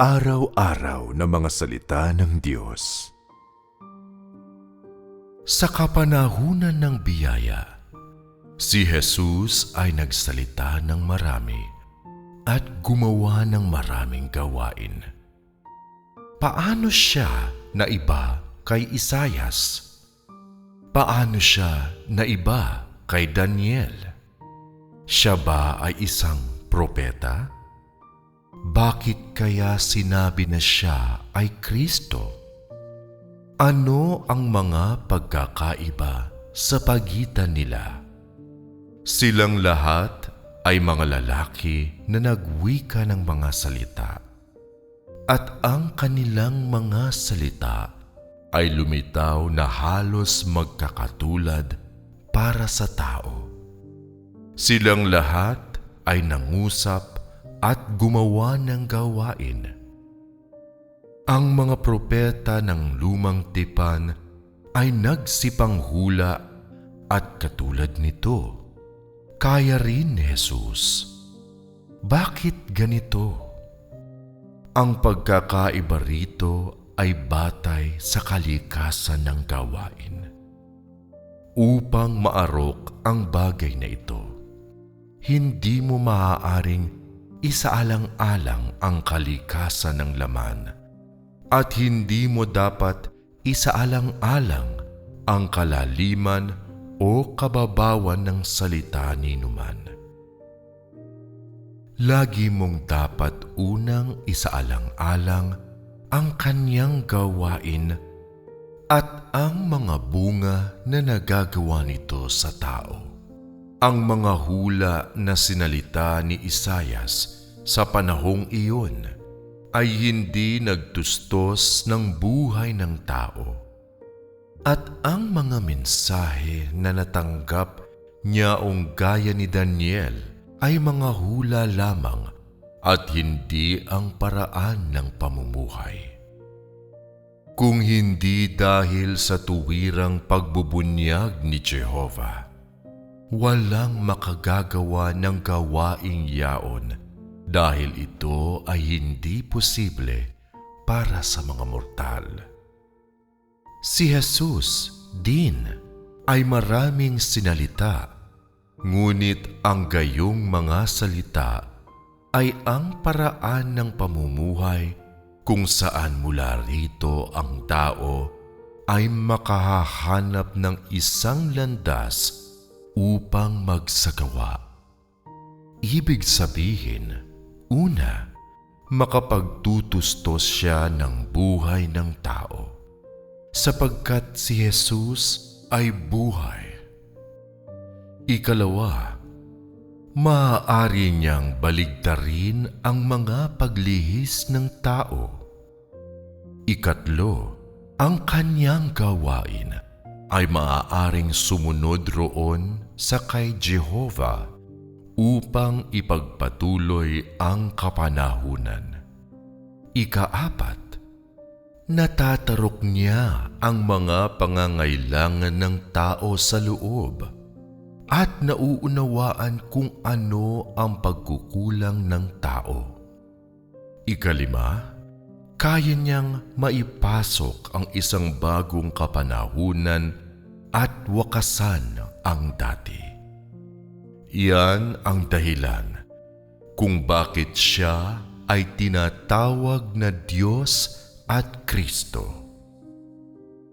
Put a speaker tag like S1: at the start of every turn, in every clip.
S1: Pang-araw-araw na mga salita ng Diyos. Sa kapanahunan ng biyaya, si Jesus ay nagsalita ng marami at gumawa ng maraming gawain. Paano siya na iba kay Isayas? Paano siya na iba kay Daniel? Siya ba ay isang propeta? Bakit kaya sinabi na siya ay Kristo? Ano ang mga pagkakaiba sa pagitan nila? Silang lahat ay mga lalaki na nagwika ng mga salita. At ang kanilang mga salita ay lumitaw na halos magkakatulad para sa tao. Silang lahat ay nangusap at gumawa ng gawain. Ang mga propeta ng lumang tipan ay nagsipang hula at katulad nito, kaya rin Jesus. Bakit ganito? Ang pagkakaiba rito ay batay sa kalikasan ng gawain. Upang maarok ang bagay na ito, hindi mo maaaring isaalang-alang ang kalikasan ng laman at hindi mo dapat isaalang-alang ang kalaliman o kababawan ng salita ni Numan. Lagi mong dapat unang isaalang-alang ang kanyang gawain at ang mga bunga na nagagawa nito sa tao. Ang mga hula na sinalita ni Isayas sa panahong iyon ay hindi nagtustos ng buhay ng tao. At ang mga mensahe na natanggap niyaong gaya ni Daniel ay mga hula lamang at hindi ang paraan ng pamumuhay. Kung hindi dahil sa tuwirang pagbubunyag ni Jehovah, walang makagagawa ng gawaing yaon dahil ito ay hindi posible para sa mga mortal. Si Jesus din ay maraming sinalita, ngunit ang gayong mga salita ay ang paraan ng pamumuhay kung saan mula rito ang tao ay makahahanap ng isang landas upang magsagawa. Ibig sabihin, una, makapagtutustos siya ng buhay ng tao sapagkat si Jesus ay buhay. Ikalawa, maaari niyang baligtarin ang mga paglihis ng tao. Ikatlo, ang kanyang gawain ay maaaring sumunod roon sa kay Jehovah upang ipagpatuloy ang kapanahunan. Ikaapat, natatarok niya ang mga pangangailangan ng tao sa loob at nauunawaan kung ano ang pagkukulang ng tao. Ikalima, kaya niyang maipasok ang isang bagong kapanahunan at wakasan ang dati. Iyan ang dahilan kung bakit siya ay tinatawag na Diyos at Kristo.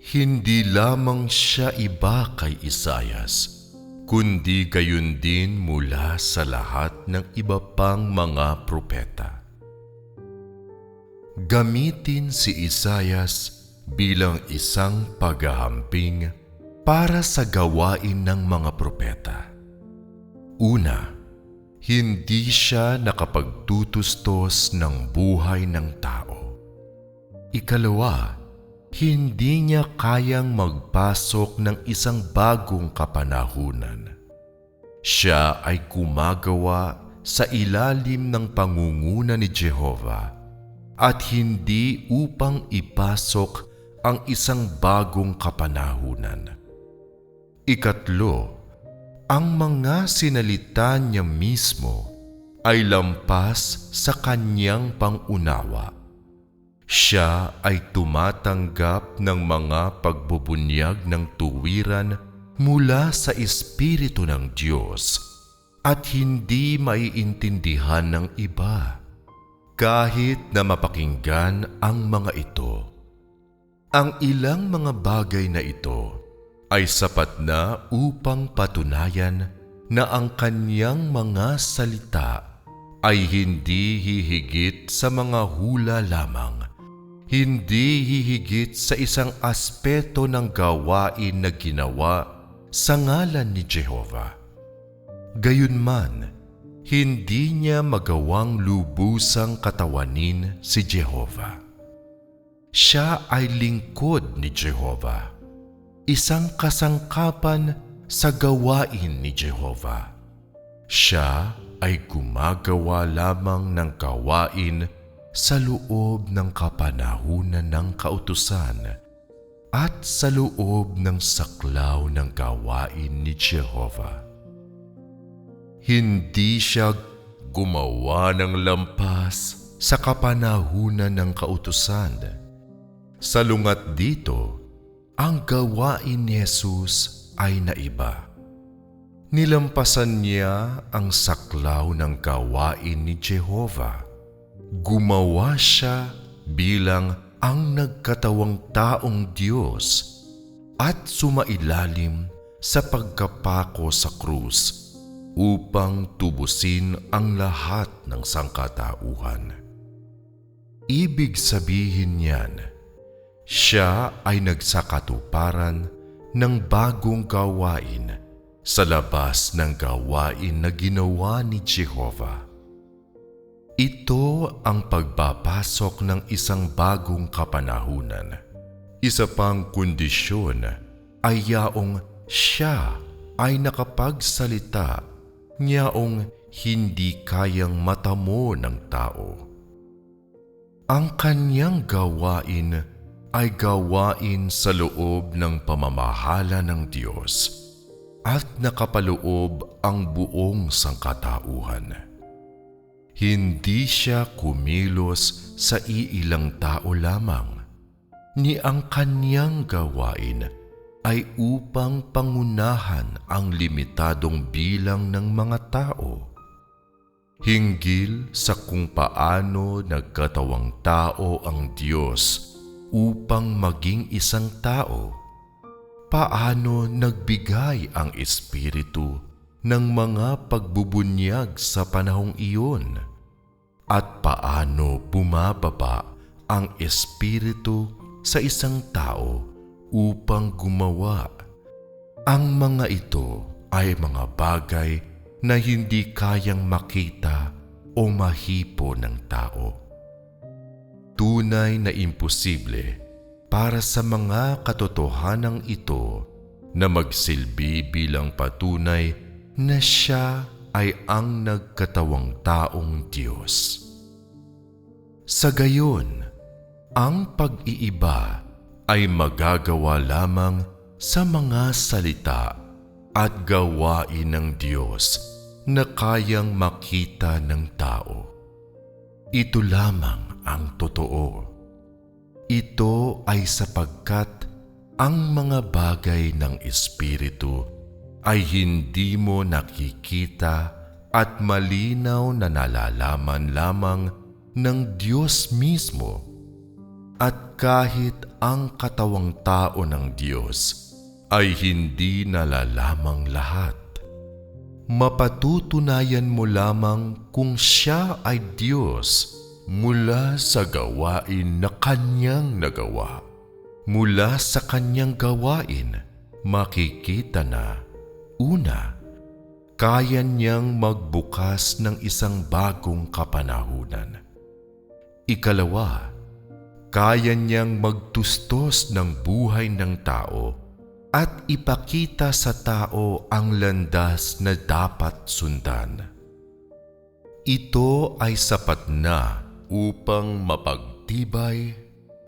S1: Hindi lamang siya iba kay Isayas, kundi gayon din mula sa lahat ng iba pang mga propeta gamitin si Isayas bilang isang paghahamping para sa gawain ng mga propeta. Una, hindi siya nakapagtutustos ng buhay ng tao. Ikalawa, hindi niya kayang magpasok ng isang bagong kapanahunan. Siya ay kumagawa sa ilalim ng pangunguna ni Jehovah at hindi upang ipasok ang isang bagong kapanahunan. Ikatlo, ang mga sinalita niya mismo ay lampas sa kanyang pangunawa Siya ay tumatanggap ng mga pagbubunyag ng tuwiran mula sa Espiritu ng Diyos at hindi maiintindihan ng iba kahit na mapakinggan ang mga ito. Ang ilang mga bagay na ito ay sapat na upang patunayan na ang kanyang mga salita ay hindi hihigit sa mga hula lamang, hindi hihigit sa isang aspeto ng gawain na ginawa sa ngalan ni Jehova. Gayunman, hindi niya magawang lubusang katawanin si Jehova. Siya ay lingkod ni Jehova, isang kasangkapan sa gawain ni Jehova. Siya ay gumagawa lamang ng gawain sa loob ng kapanahunan ng kautusan at sa loob ng saklaw ng gawain ni Jehova. Hindi siya gumawa ng lampas sa kapanahunan ng kautusan. Salungat dito, ang gawain ni Jesus ay naiba. Nilampasan niya ang saklaw ng gawain ni Jehova. Gumawa siya bilang ang nagkatawang taong Diyos at sumailalim sa pagkapako sa krus upang tubusin ang lahat ng sangkatauhan. Ibig sabihin niyan, siya ay nagsakatuparan ng bagong gawain sa labas ng gawain na ginawa ni Jehova. Ito ang pagpapasok ng isang bagong kapanahunan. Isa pang kondisyon ay yaong siya ay nakapagsalita niyaong hindi kayang matamo ng tao. Ang kanyang gawain ay gawain sa loob ng pamamahala ng Diyos at nakapaloob ang buong sangkatauhan. Hindi siya kumilos sa iilang tao lamang, ni ang kanyang gawain ay upang pangunahan ang limitadong bilang ng mga tao. Hinggil sa kung paano nagkatawang tao ang Diyos upang maging isang tao, paano nagbigay ang Espiritu ng mga pagbubunyag sa panahong iyon, at paano bumababa ang Espiritu sa isang tao upang gumawa. Ang mga ito ay mga bagay na hindi kayang makita o mahipo ng tao. Tunay na imposible para sa mga katotohanang ito na magsilbi bilang patunay na siya ay ang nagkatawang taong Diyos. Sa gayon, ang pag-iiba ay magagawa lamang sa mga salita at gawain ng Diyos na kayang makita ng tao. Ito lamang ang totoo. Ito ay sapagkat ang mga bagay ng Espiritu ay hindi mo nakikita at malinaw na nalalaman lamang ng Diyos mismo at kahit ang katawang tao ng Diyos ay hindi nalalamang lahat. Mapatutunayan mo lamang kung siya ay Diyos mula sa gawain na kanyang nagawa. Mula sa kanyang gawain, makikita na, una, kaya niyang magbukas ng isang bagong kapanahunan. Ikalawa, kaya niyang magtustos ng buhay ng tao at ipakita sa tao ang landas na dapat sundan. Ito ay sapat na upang mapagtibay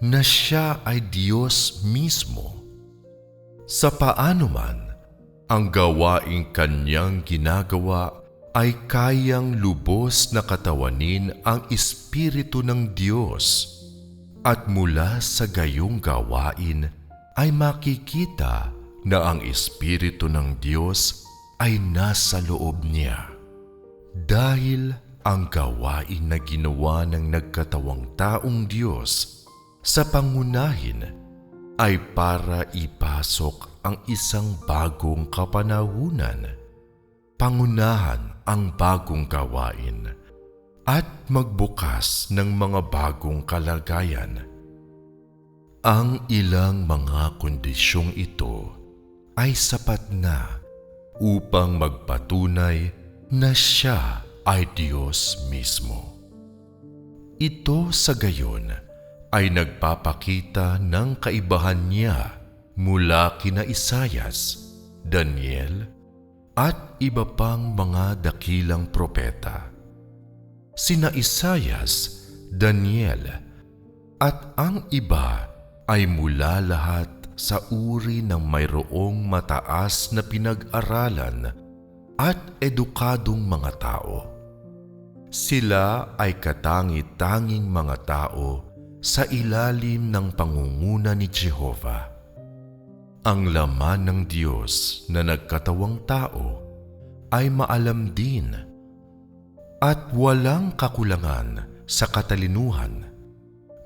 S1: na siya ay Diyos mismo. Sa paano man, ang gawaing kanyang ginagawa ay kayang lubos na katawanin ang Espiritu ng Diyos At mula sa gayong gawain ay makikita na ang Espiritu ng Diyos ay nasa loob niya. Dahil ang gawain na ginawa ng nagkatawang taong Diyos sa pangunahin ay para ipasok ang isang bagong kapanahunan. Pangunahan ang bagong gawain at magbukas ng mga bagong kalagayan. Ang ilang mga kondisyong ito ay sapat na upang magpatunay na siya ay Diyos mismo. Ito sa gayon ay nagpapakita ng kaibahan niya mula kina Isayas, Daniel, at iba pang mga dakilang propeta. Sina Isayas, Daniel, at ang iba ay mula lahat sa uri ng mayroong mataas na pinag-aralan at edukadong mga tao. Sila ay katangi-tanging mga tao sa ilalim ng pangunguna ni Jehova. Ang laman ng Diyos na nagkatawang tao ay maalam din at walang kakulangan sa katalinuhan.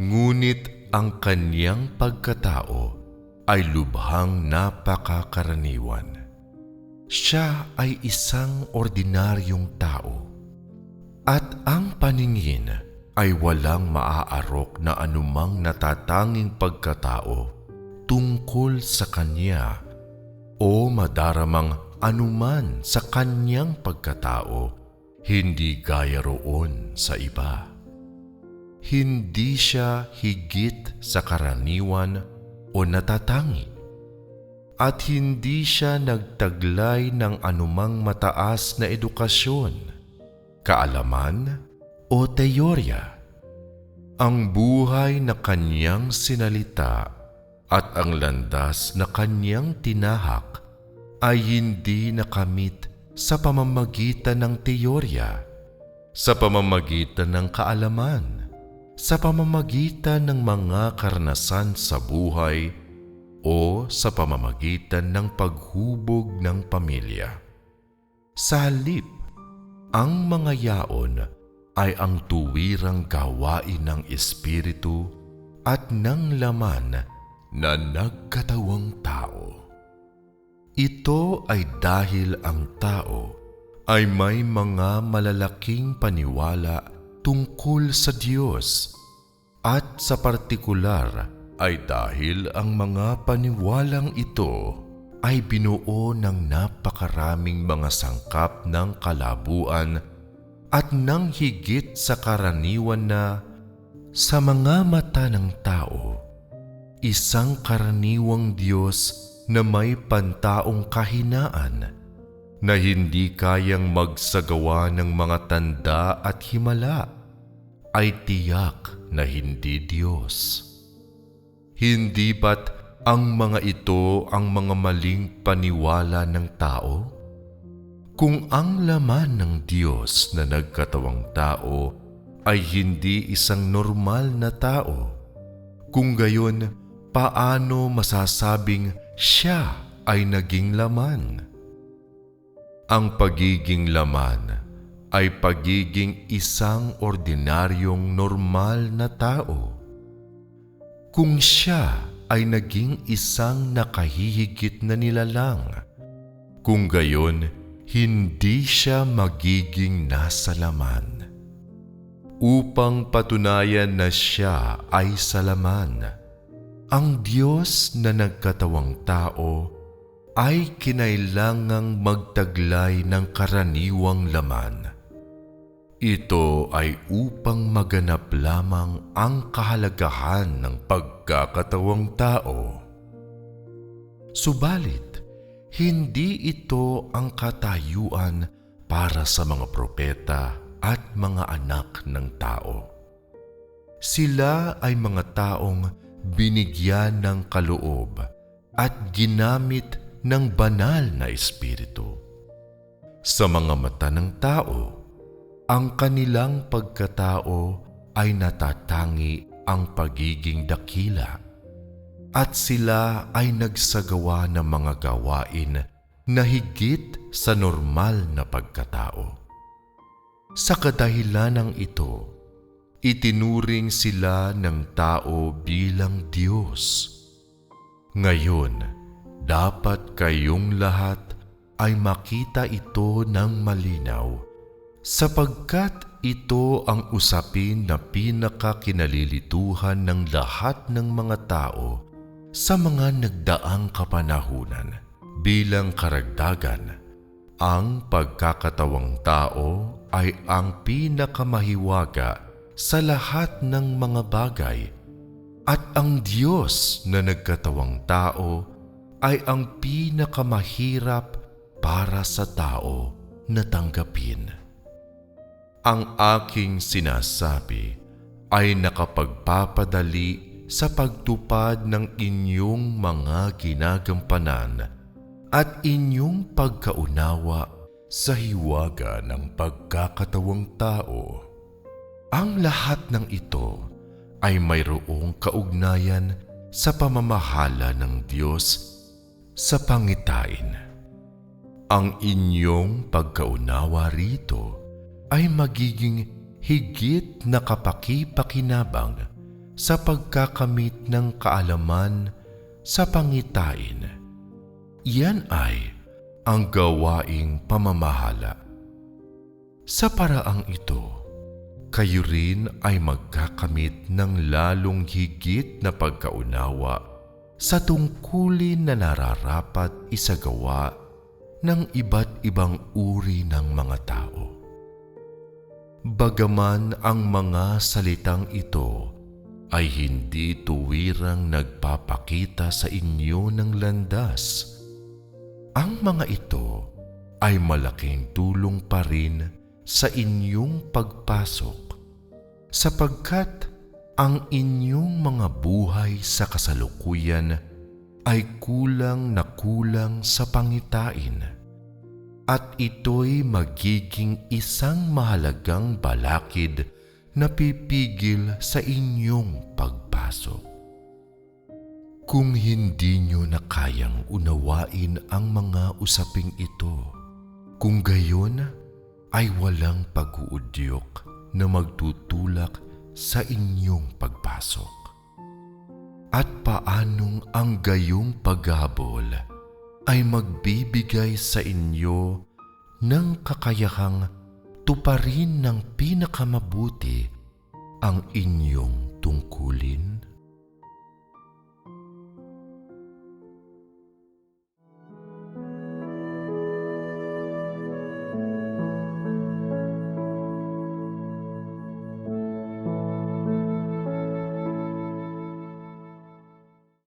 S1: Ngunit ang kanyang pagkatao ay lubhang napakakaraniwan. Siya ay isang ordinaryong tao at ang paningin ay walang maaarok na anumang natatanging pagkatao tungkol sa kanya o madaramang anuman sa kanyang pagkatao hindi gaya roon sa iba. Hindi siya higit sa karaniwan o natatangi at hindi siya nagtaglay ng anumang mataas na edukasyon, kaalaman o teorya. Ang buhay na kanyang sinalita at ang landas na kanyang tinahak ay hindi nakamit sa pamamagitan ng teorya, sa pamamagitan ng kaalaman, sa pamamagitan ng mga karanasan sa buhay o sa pamamagitan ng paghubog ng pamilya. Sa halip, ang mga yaon ay ang tuwirang gawain ng Espiritu at ng laman na nagkatawang tao. Ito ay dahil ang tao ay may mga malalaking paniwala tungkol sa Diyos at sa partikular ay dahil ang mga paniwalang ito ay binuo ng napakaraming mga sangkap ng kalabuan at ng higit sa karaniwan na sa mga mata ng tao, isang karaniwang Diyos na may pantaong kahinaan na hindi kayang magsagawa ng mga tanda at himala ay tiyak na hindi Diyos. Hindi ba't ang mga ito ang mga maling paniwala ng tao? Kung ang laman ng Diyos na nagkatawang tao ay hindi isang normal na tao, kung gayon, paano masasabing siya ay naging laman. Ang pagiging laman ay pagiging isang ordinaryong normal na tao. Kung siya ay naging isang nakahihigit na nilalang, kung gayon, hindi siya magiging nasa laman. Upang patunayan na siya ay sa laman, ang Diyos na nagkatawang tao ay kinailangang magtaglay ng karaniwang laman. Ito ay upang maganap lamang ang kahalagahan ng pagkakatawang tao. Subalit, hindi ito ang katayuan para sa mga propeta at mga anak ng tao. Sila ay mga taong binigyan ng kaloob at ginamit ng banal na espiritu. Sa mga mata ng tao, ang kanilang pagkatao ay natatangi ang pagiging dakila at sila ay nagsagawa ng mga gawain na higit sa normal na pagkatao. Sa kadahilanang ito, itinuring sila ng tao bilang Diyos. Ngayon, dapat kayong lahat ay makita ito ng malinaw sapagkat ito ang usapin na pinakakinalilituhan ng lahat ng mga tao sa mga nagdaang kapanahunan. Bilang karagdagan, ang pagkakatawang tao ay ang pinakamahiwaga sa lahat ng mga bagay at ang Diyos na nagkatawang tao ay ang pinakamahirap para sa tao na tanggapin. Ang aking sinasabi ay nakapagpapadali sa pagtupad ng inyong mga ginagampanan at inyong pagkaunawa sa hiwaga ng pagkakatawang tao. Ang lahat ng ito ay mayroong kaugnayan sa pamamahala ng Diyos sa pangitain. Ang inyong pagkaunawa rito ay magiging higit na kapakipakinabang sa pagkakamit ng kaalaman sa pangitain. Yan ay ang gawaing pamamahala. Sa paraang ito, kayo rin ay magkakamit ng lalong higit na pagkaunawa sa tungkulin na nararapat isagawa ng iba't ibang uri ng mga tao. Bagaman ang mga salitang ito ay hindi tuwirang nagpapakita sa inyo ng landas, ang mga ito ay malaking tulong pa rin sa inyong pagpasok sapagkat ang inyong mga buhay sa kasalukuyan ay kulang na kulang sa pangitain at ito'y magiging isang mahalagang balakid na pipigil sa inyong pagpasok. Kung hindi nyo na kayang unawain ang mga usaping ito, kung gayon ay walang pag-uudyok na magtutulak sa inyong pagpasok. At paanong ang gayong paghabol ay magbibigay sa inyo ng kakayahang tuparin ng pinakamabuti ang inyong tungkulin?